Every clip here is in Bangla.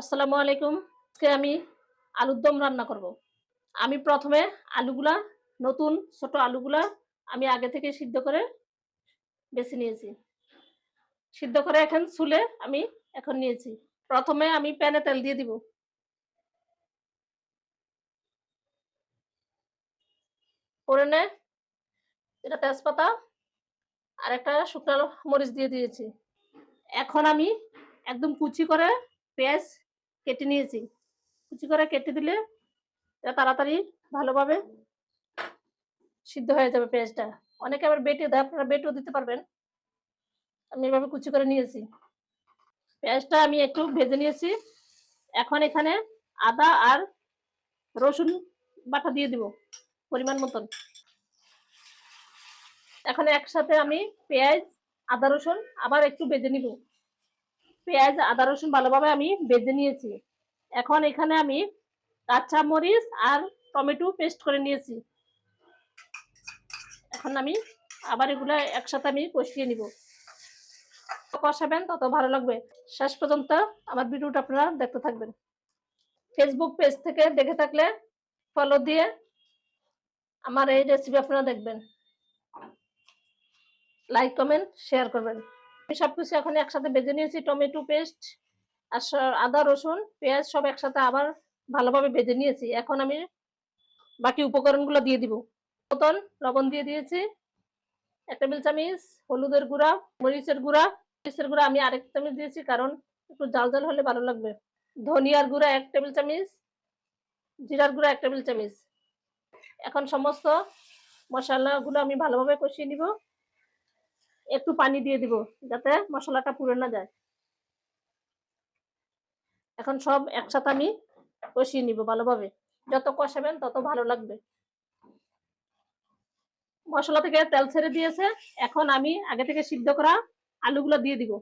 আসসালামু আলাইকুম। আজকে আমি আলুর দম রান্না করব। আমি প্রথমে আলুগুলা, নতুন ছোট আলুগুলা আমি আগে থেকে সিদ্ধ করে বেছে নিয়েছি। সিদ্ধ করে এখন চুলে আমি এখন নিয়েছি। প্রথমে আমি প্যানে তেল দিয়ে দিব। ফোড়নে এটা তেজপাতা আর একটা শুকনো মরিচ দিয়ে দিয়েছি। এখন আমি একদম কুচি করে পেঁয়াজ কেটে নিয়েছি। কুচি করে কেটে দিলে এটা তাড়াতাড়ি ভালোভাবে সিদ্ধ হয়ে যাবে পেঁয়াজটা। অনেকে আবার বেটে দেয়, আপনারা বেটেও দিতে পারবেন। আমি এভাবে কুচি করে নিয়েছি। পেঁয়াজটা আমি একটু ভেজে নিয়েছি। এখন এখানে আদা আর রসুন বাটা দিয়ে দিব পরিমাণ মতন। এখন একসাথে আমি পেঁয়াজ, আদা রসুন আবার একটু ভেজে নিব। পেঁয়াজ, আদা, রসুন ভালোভাবে আমি ভেজে নিয়েছি। এখন এখানে আমি কাঁচা মরিচ আর টমেটো পেস্ট করে নিয়েছি। এখন আমি আবার এগুলো একসাথে আমি কষিয়ে নিব। কষাবেন তত ভালো লাগবে। শেষ পর্যন্ত আমার ভিডিওটা আপনারা দেখতে থাকবেন। ফেসবুক পেজ থেকে দেখে থাকলে ফলো দিয়ে আমার এই রেসিপি আপনারা দেখবেন। লাইক কমেন্ট শেয়ার করবেন। সবকিছু এখন একসাথে বেজে নিয়েছি। টমেটো পেস্ট আর আদা, রসুন, পেঁয়াজ সব একসাথে আবার ভালোভাবে ভেজে নিয়েছি। এখন আমি বাকি উপকরণগুলো দিয়ে দিব। মতন লবণ দিয়ে দিয়েছি। এক টেবিল চামিচ হলুদের গুঁড়া, মরিচের গুঁড়া। মরিচের গুঁড়া আমি আরেক চামচ দিয়েছি কারণ একটু জাল জাল হলে ভালো লাগবে। ধনিয়ার গুঁড়া এক টেবিল চামচ, জিরার গুঁড়া এক টেবিল চামিচ। এখন সমস্ত মশলাগুলো আমি ভালোভাবে কষিয়ে নিব। একটু পানি দিয়ে দিব যাতে মশলাটা পুড়ে না যায়। এখন সব একসাথে আমি কষিয়ে নিব ভালোভাবে। যত কষাবেন তত ভালো লাগবে। মশলা থেকে তেল ছেড়ে দিয়েছে। এখন আমি আগে থেকে সিদ্ধ করা আলুগুলো দিয়ে দিব।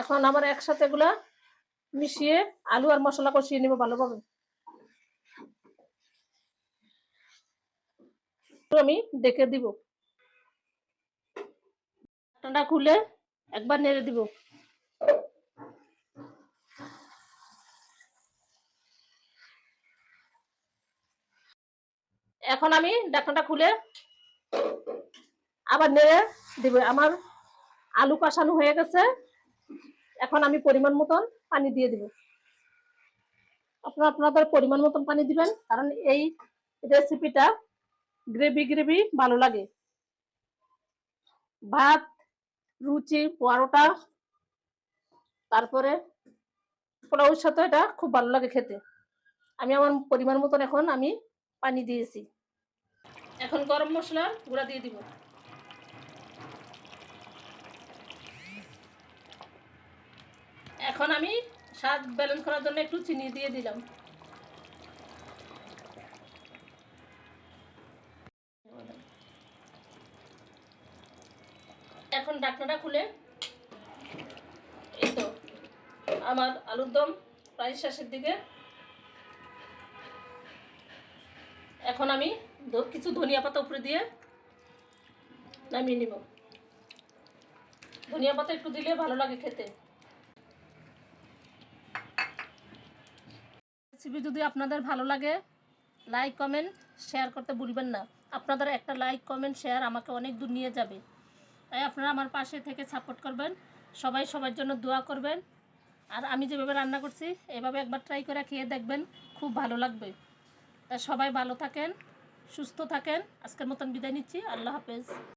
এখন আমার একসাথে এগুলা মিশিয়ে আলু আর মশলা কষিয়ে নিব ভালোভাবে। আমি ডেকে দিব। ঠান্ডা খুলে একবার নেড়ে দিব। এখন আমি ঢাকনাটা খুলে আবার নেড়ে দিব। আমার আলু কষানো হয়ে গেছে। এখন আমি পরিমাণ মতন পানি দিয়ে দিব। আপনারা আপনাদের পরিমাণ মতন পানি দিবেন, কারণ এই রেসিপিটা গ্রেভি গ্রেভি ভালো লাগে। ভাত, রুচি, পরোটা, তারপরে পোলাওর সাথে এটা খুব ভালো লাগে খেতে। আমি আমার পরিমাণ মতন এখন আমি পানি দিয়েছি। এখন গরম মশলা গুঁড়া দিয়ে দিব। এখন আমি স্বাদ ব্যালেন্স করার জন্য একটু চিনি দিয়ে দিলাম। এখন ডাকনাটা খুলে এই তো, আমার আলুর দম প্রায় শেষের দিকে। এখন আমি কিছু ধনিয়া পাতা উপরে দিয়ে নামিয়ে নিব। ধনিয়া পাতা একটু দিলে ভালো লাগে খেতে। রেসিপি যদি আপনাদের ভালো লাগে লাইক কমেন্ট শেয়ার করতে ভুলবেন না। আপনাদের একটা লাইক কমেন্ট শেয়ার আমাকে অনেক দূর নিয়ে যাবে। তাই আপনারা আমার পাশে থেকে সাপোর্ট করবেন। সবাই সবার জন্য দোয়া করবেন। আর আমি যেভাবে রান্না করছি, এভাবে একবার ট্রাই করে খেয়ে দেখবেন, খুব ভালো লাগবে। তা সবাই ভালো থাকেন। সুস্থ থাকেন। আজকের মতন বিদায় নিচ্ছি। আল্লাহ হাফেজ।